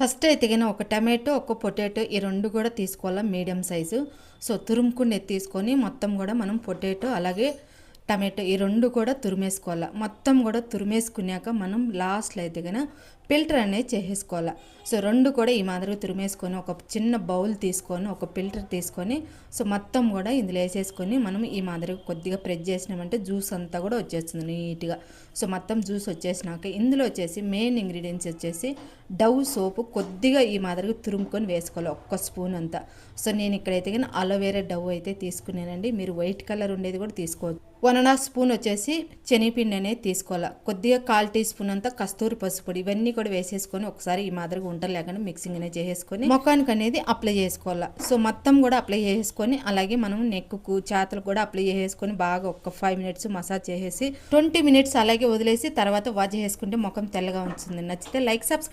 First అయితే ఒక tomato ఒక పొటాటో ఈ రెండు కూడా తీసుకోవాలా మీడియం సైజు. సో తురుముకుని తీసుకొని మొత్తం కూడా మనం పొటాటో అలాగే టమాటో ఈ రెండు కూడా తురిమేసుకోవాలి. మొత్తం కూడా తురిమేసుకున్నాక మనం లాస్ట్లో అయితే ఫిల్టర్ అనేది చేసేసుకోవాలి. సో రెండు కూడా ఈ మాదిరిగా తురిమేసుకొని ఒక చిన్న బౌల్ తీసుకొని ఒక ఫిల్టర్ తీసుకొని సో మొత్తం కూడా ఇందులో వేసేసుకొని మనం ఈ మాదిరిగా కొద్దిగా ప్రెస్ చేసినామంటే జ్యూస్ అంతా కూడా వచ్చేస్తుంది నీట్గా. సో మొత్తం జ్యూస్ వచ్చేసినాక ఇందులో వచ్చేసి మెయిన్ ఇంగ్రీడియంట్స్ వచ్చేసి డవ్ సోపు కొద్దిగా ఈ మాదిరిగా తురుముకొని వేసుకోవాలి ఒక్క స్పూన్ అంతా. సో నేను ఇక్కడైతే కానీ అలోవేరా డవ్ అయితే తీసుకున్నానండి. మీరు వైట్ కలర్ ఉండేది కూడా తీసుకోవచ్చు. వన్ అండ్ హాఫ్ స్పూన్ వచ్చేసి శనగపిండి అనేది తీసుకోవాలి. కొద్దిగా కాల్ టీ స్పూన్ అంతా కస్తూరి పసుపొడి ఇవన్నీ కూడా వేసేసుకొని ఒకసారి ఈ మాదిరిగా ఉంటలు లేకుండా మిక్సింగ్ అనేది చేసేసుకొని ముఖానికి అనేది అప్లై చేసుకోవాలి. సో మొత్తం కూడా అప్లై చేసుకొని అలాగే మనం నెక్కు చేతలు కూడా అప్లై చేసుకొని బాగా ఒక ఫైవ్ మినిట్స్ మసాజ్ చేసేసి ట్వంటీ మినిట్స్ అలాగే వదిలేసి తర్వాత వాచ్ చేసుకుంటే ముఖం తెల్లగా ఉంటుంది నచ్చితే లైక్ సబ్స్క్రైబ్